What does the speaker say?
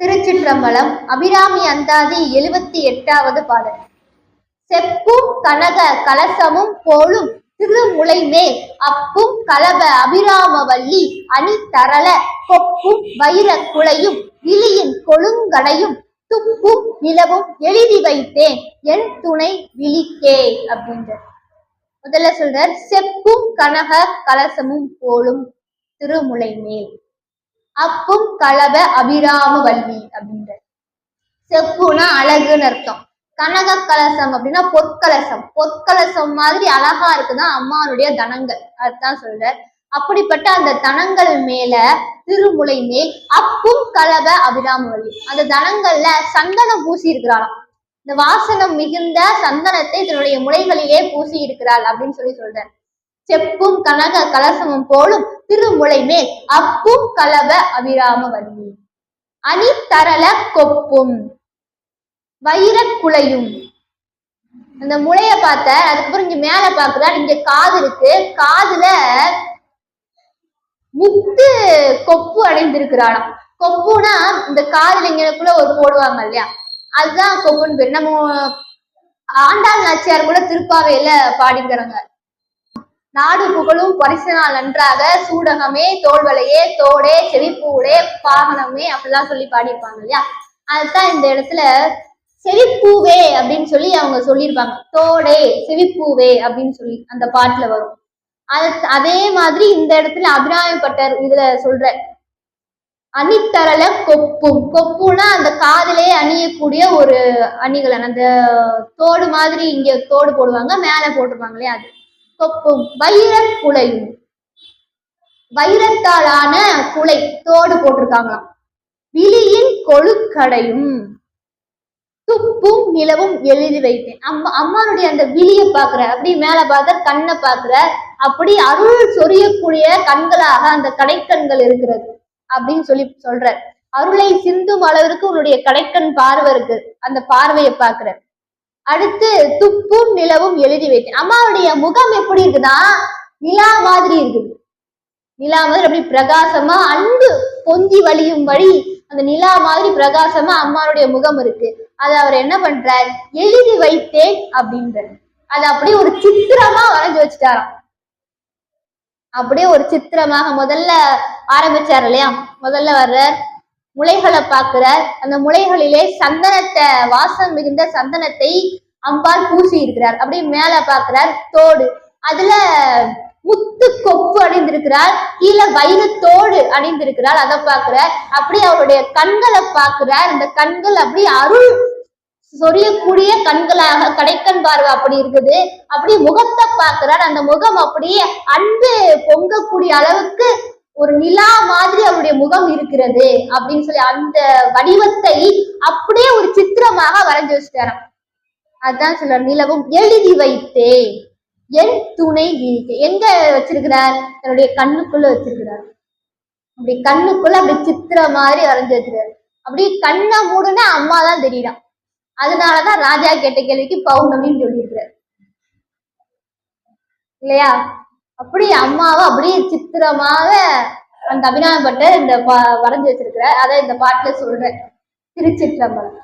திருச்சிற்றம்பலம் அபிராமி அந்தாதி எழுபத்தி எட்டாவது பாடல். செப்பும் கனக கலசமும் போலும் திருமுலைமே அப்பும் கலப அபிராமவல்லி அணி தரள கொப்பும் வைர குலையும் விழியின் கொழுங்கடையும் துப்பும் நிலவும் எழுதி வைத்தேன் என் துணை விழிக்கே அப்படின்ற முதல்ல சொல்றார் செப்பும் கனக கலசமும் போலும் திருமுலை மேல் அப்பும் கலப அபிராம வல்வி அப்படின்ற செப்புனா அழகுன்னு அர்த்தம். கனக கலசம் அப்படின்னா பொற்கலசம். பொற்கலசம் மாதிரி அழகா இருக்குதான் அம்மானுடைய தனங்கள். அதுதான் சொல்ற அப்படிப்பட்ட அந்த தனங்கள் மேல திருமுலை மேல் அப்பும் கலப அபிராமவல்லி அந்த தனங்கள்ல சந்தனம் பூசி இருக்கிறாளாம் இந்த வாசனம் மிகுந்த சந்தனத்தை தன்னுடைய முளைகளிலே பூசி இருக்கிறாள் அப்படின்னு சொல்லி சொல்றார். செப்பும் கனக கலசமும் போலும் திருமுலை மேல் அப்பும் அவிராம வல்லி. அணி தரள கொப்பும் வைர குலையும். அந்த முளைய பார்த்த அதுக்கப்புறம் இங்க மேல பாக்குறாரு இங்க காது இருக்கு. காதுல முத்து கொப்பு அடைந்திருக்கிறாளாம் கொப்புனா இந்த காதுல இங்கனக்குள்ள ஒரு போடுவாங்க இல்லையா? அதுதான் கொப்புன்னு பேர். நம்ம ஆண்டாள் நாச்சியார் கூட திருப்பாவையில பாடிக்கிறாங்க நாடு புகழும் பரிசனால் நன்றாக சூடகமே தோல்வலையே தோடே செவிப்பூடே பாகனமே அப்படிலாம் சொல்லி பாடியிருப்பாங்க இல்லையா? அதுதான் இந்த இடத்துல செவிப்பூவே அப்படின்னு சொல்லி அவங்க சொல்லியிருப்பாங்க. தோடே செவிப்பூவே அப்படின்னு சொல்லி அந்த பாட்டுல வரும். அது அதே மாதிரி இந்த இடத்துல அபிராயப்பட்டர் இதுல சொல்ற அணித்தரல கொப்பும். கொப்புனா அந்த காதிலே அணியக்கூடிய ஒரு அணிகலன் அந்த தோடு மாதிரி இங்க தோடு போடுவாங்க மேல போட்டிருப்பாங்க இல்லையா அது. கொப்பும் வைர குலையும் வைரத்தாலான குலை தோடு போட்டிருக்காங்களாம். விழியின் கொழுக்கடையும் துப்பும் நிலவும் எழுதி வைத்தேன். அம்மா அம்மானுடைய அந்த விழிய பாக்குற அப்படி மேல பார்த்த கண்ணை பாக்குற அப்படி அருள் சொரியக்கூடிய கண்களாக அந்த கடைக்கண்கள் இருக்கிறது அப்படின்னு சொல்லி சொல்ற அருளை சிந்தும் அளவிற்கு உன்னுடைய கடைக்கண் பார்வை இருக்கு. அந்த பார்வையை பாக்குற அடுத்து துப்பும் நிலவும் எழுதி வைத்தேன். அம்மாவுடைய முகம் எப்படி இருக்குன்னா நிலா மாதிரி இருக்குது. நிலா மாதிரி அப்படி பிரகாசமா அன்பு பொங்கி வழியும் வழி அந்த நிலா மாதிரி பிரகாசமா அம்மாவுடைய முகம் இருக்கு. அதை அவர் என்ன பண்றார்? எழுதி வைத்தேன் அப்படின்றார். அது அப்படியே ஒரு சித்திரமா வரைஞ்சு வச்சுட்டாராம். அப்படியே ஒரு சித்திரமாக முதல்ல ஆரம்பிச்சார் இல்லையா? முதல்ல வர்ற முளைகளை பார்க்கிறார் அந்த முளைகளிலே சந்தனத்தை வாசம் மிகுந்த சந்தனத்தை அம்பாள் பூசி இருக்கிறார் அப்படியே மேல பாக்குறார் தோடு. அதுல முத்து கொப்பு அணிந்திருக்கிறார் கீழே வைரத்தோடு அணிந்திருக்கிறார் அதை பார்க்கிறார் அப்படியே அவருடைய கண்களை பார்க்கிறார் அந்த கண்கள் அப்படி அருள் சொரியக்கூடிய கண்களாக கடைக்கண் பார்வை அப்படி இருக்குது. அப்படி முகத்தை பார்க்கிறார். அந்த முகம் அப்படியே அன்பு பொங்கக்கூடிய அளவுக்கு ஒரு நிலா மாதிரி அவருடைய முகம் இருக்கிறது அப்படின்னு சொல்லி அந்த வடிவத்தை அப்படியே ஒரு சித்திரமாக வரைஞ்சு வச்சுட்டாராம். அதான் சொல்ற நிலவும் எழுதி வைத்தே என் துணை விரிக்க எங்க வச்சிருக்கிறார்? தன்னுடைய கண்ணுக்குள்ள வச்சிருக்கிறார். அப்படி கண்ணுக்குள்ள அப்படி சித்திர மாதிரி வரைஞ்சு வச்சிருக்காரு அப்படி கண்ணை மூடுனா அம்மா தான் தெரியலாம் அதனாலதான் ராஜா கேட்ட கேள்விக்கு பௌர்ணமின்னு சொல்லியிருக்கிறார். இல்லையா? அப்படி அம்மாவை அப்படியே சித்திரமாக அந்த அபிநவப்பட்ட இந்த வரைஞ்சி வரைஞ்சு அதை இந்த பாட்டுல சொல்றேன். திருச்சிற்றம்பலம்.